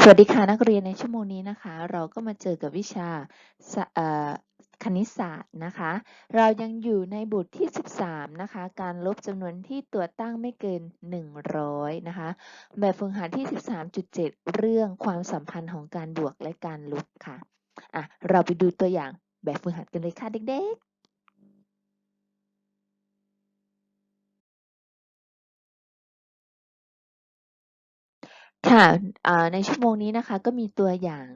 สวัสดีค่ะนักเรียนในชั่วโมงนี้นะคะ เราก็มาเจอกับวิชาคณิตศาสตร์นะคะ เรายังอยู่ในบทที่ 13 นะคะ การลบจำนวนที่ตัวตั้งไม่เกิน 100 นะคะ แบบฝึกหัดที่ 13.7 เรื่องความสัมพันธ์ของการบวกและการลบค่ะอะ เราไปดูตัวอย่างแบบฝึกหัดกันเลยค่ะเด็กๆ ค่ะ อ่า ในชั่วโมงนี้นะคะ ก็มีตัวอย่าง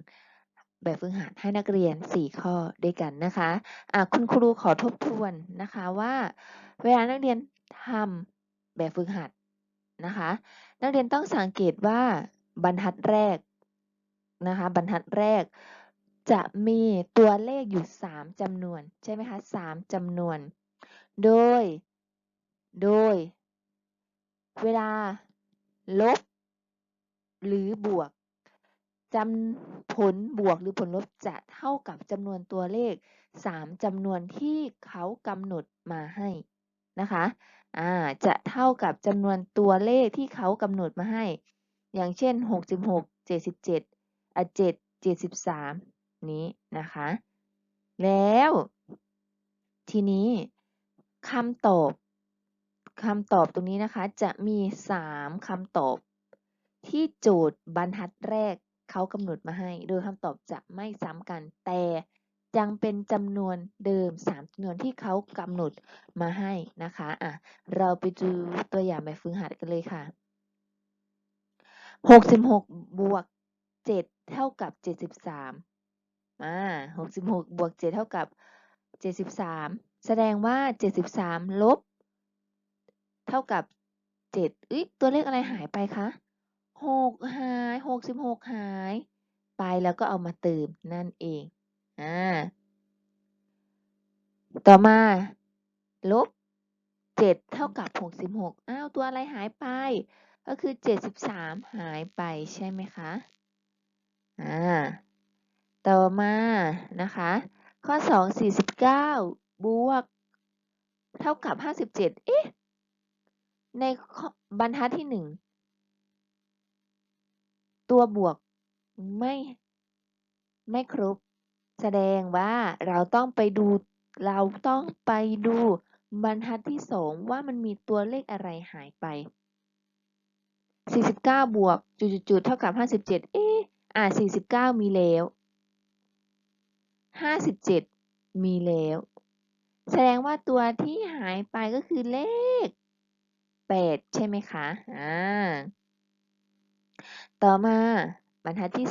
แบบฝึกหัดให้นักเรียน 4 ข้อด้วยกันนะคะ อ่า คุณครูขอทบทวนนะคะว่า เวลานักเรียนทำแบบฝึกหัดนะคะ นักเรียนต้องสังเกตว่าบรรทัดแรกนะคะ บรรทัดแรกจะมีตัวเลขอยู่ 3จำนวน ใช่ไหมคะ3จำนวน โดย โดย เวลาลบ หรือบวกจำผลบวกหรือผลลบจะเท่ากับจำนวนตัวเลข 3จำนวนที่เขากำหนดมาให้นะคะอ่าจะเท่ากับจำนวนตัวเลขที่เขากำหนดมาให้ อย่างเช่น 66 77อะ7 73 นี้นะคะ แล้ว ทีนี้คำตอบคำตอบตรงนี้นะคะ จะมี 3คำตอบ ที่โจทย์บรรทัดแรกเขากำหนดมาให้ โดยคำตอบจะไม่ซ้ำกัน แต่ยังเป็นจำนวนเดิม 3จำนวนที่เขากำหนดมาให้นะคะอะเราไปดูตัวอย่างแบบฝึกหัดกันเลยค่ะ 66 บวก 7 เท่ากับ 73อ่า66 บวก 7 เท่ากับ 73 แสดงว่า 73 ลบ เท่ากับ 7 เอ้ยตัวเลขอะไรหายไปคะ 6หาย66หกหาย ไปแล้วก็เอามาเติมนั่นเองอ่าต่อมา ลบ7เท่ากับ66อ้าว ตัวอะไรหายไป ก็คือ73หายไปใช่ไหมคะอ่าต่อมานะคะ ข้อ2 49บเก้าบวก เท่ากับ57เจ็ดเอ๊ะในข้อบรรทัดที่1 ตัวบวกไม่ไม่ครบ แสดงว่าเราต้องไปดูเราต้องไปดูบรรทัดที่2ว่ามันมีตัวเลขอะไรหายไป 49 บวกจุดๆๆเท่ากับ 57 เอ๊ะอ่า49 มีแล้ว 57 มีแล้ว แสดงว่าตัวที่หายไปก็คือเลข 8 ใช่ไหมคะ อ่า ต่อมาบรรทัดที่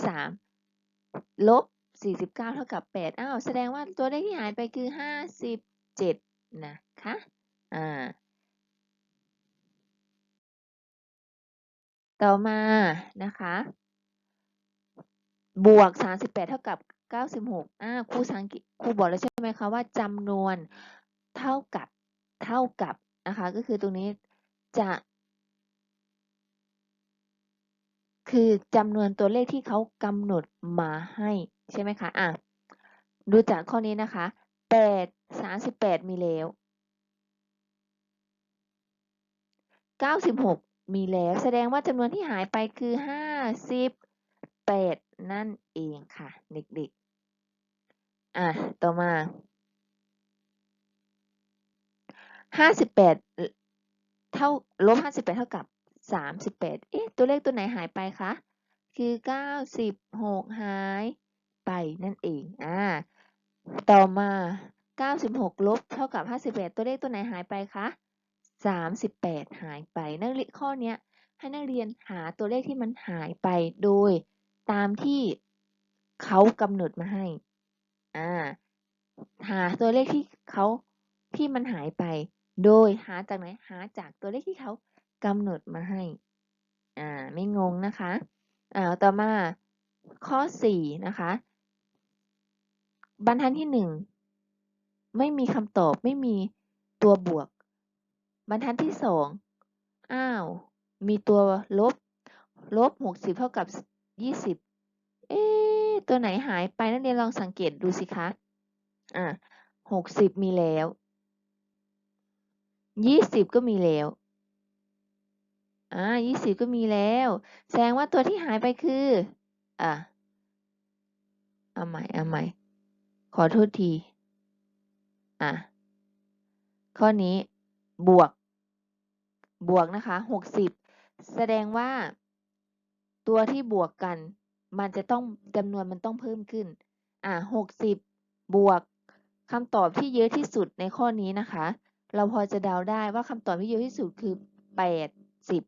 3 ลบ 49 เท่ากับ 8 อ้าว แสดงว่าตัวเลขที่หายไปคือ 57 นะคะ อ่า ต่อมานะคะ บวก 38 เท่ากับ 96อ่าครูสังกตครูบอกแล้วใช่ไหมคะว่าจำนวนเท่ากับ เท่ากับนะคะ ก็คือตรงนี้จะ คือจำนวนตัวเลขที่เขากำหนดมาให้ใช่ไหมคะอะดูจากข้อนี้นะคะ8 38มีแล้ว96มีแล้วแสดงว่าจำนวนที่หายไปคือ58นั่นเองค่ะเด็กๆ อะ ต่อมา58เท่าลบ58เท่ากับ 38เอ๊ะ ตัวเลขตัวไหนหายไปคะ คือ 96 หายไปนั่นเอง อ่า ต่อมา 96 ลบเท่ากับ58ตัวเลขตัวไหนหายไปคะ 38 หายไป นักเรียนข้อนี้ให้นักเรียนหาตัวเลขที่มันหายไปโดยตามที่เขากำหนดมาให้ อ่า หาตัวเลขที่เขาที่มันหายไป โดยหาจากไหน หาจากตัวเลขที่เขา กำหนดมาให้ อ่า ไม่งงนะคะ อ่า ต่อมาข้อ 4 นะคะ บรรทัดที่ 1 ไม่มีคำตอบไม่มีตัวบวก บรรทัดที่ 2 อ้าว มีตัวลบ ลบ 60 เท่ากับ 20 เอ๊ตัวไหนหายไปนักเรียนลองสังเกตดูสิคะ อ่า60 มีแล้ว 20 ก็มีแล้ว อ่า20ก็มีแล้ว แสดงว่าตัวที่หายไปคือ อะเอาใหม่เอาใหม่ ขอโทษที อะ ข้อนี้บวก บวกนะคะหกสิบแสดงว่า ตัวที่บวกกัน มันจะต้องจำนวนมันต้องเพิ่มขึ้น อะหกสิบบวกคำตอบที่เยอะที่สุดในข้อนี้นะคะ เราพอจะเดาได้ว่าคำตอบที่เยอะที่สุดคือแปดสิบ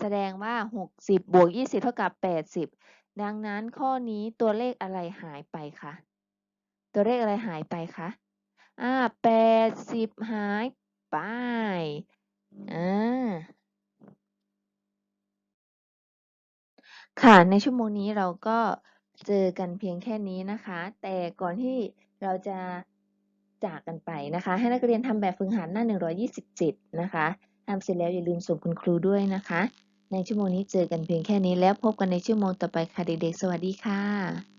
แสดงว่าหกสิบบวกยี่สิบเท่ากับแปดสิบดังนั้นข้อนี้ตัวเลขอะไรหายไปคะตัวเลขอะไรหายไปคะอ่าแปดสิบหายไปอ่าค่ะในชั่วโมงนี้เราก็เจอกันเพียงแค่นี้นะคะ แต่ก่อนที่เราจะจากกันไปนะคะ ให้นักเรียนทำแบบฝึกหัดหน้า 127 นะคะ ทำเสร็จแล้วอย่าลืมส่งคุณครูด้วยนะคะ ในชั่วโมงนี้เจอกันเพียงแค่นี้แล้วพบกันในชั่วโมงต่อไปค่ะเด็กๆ สวัสดีค่ะ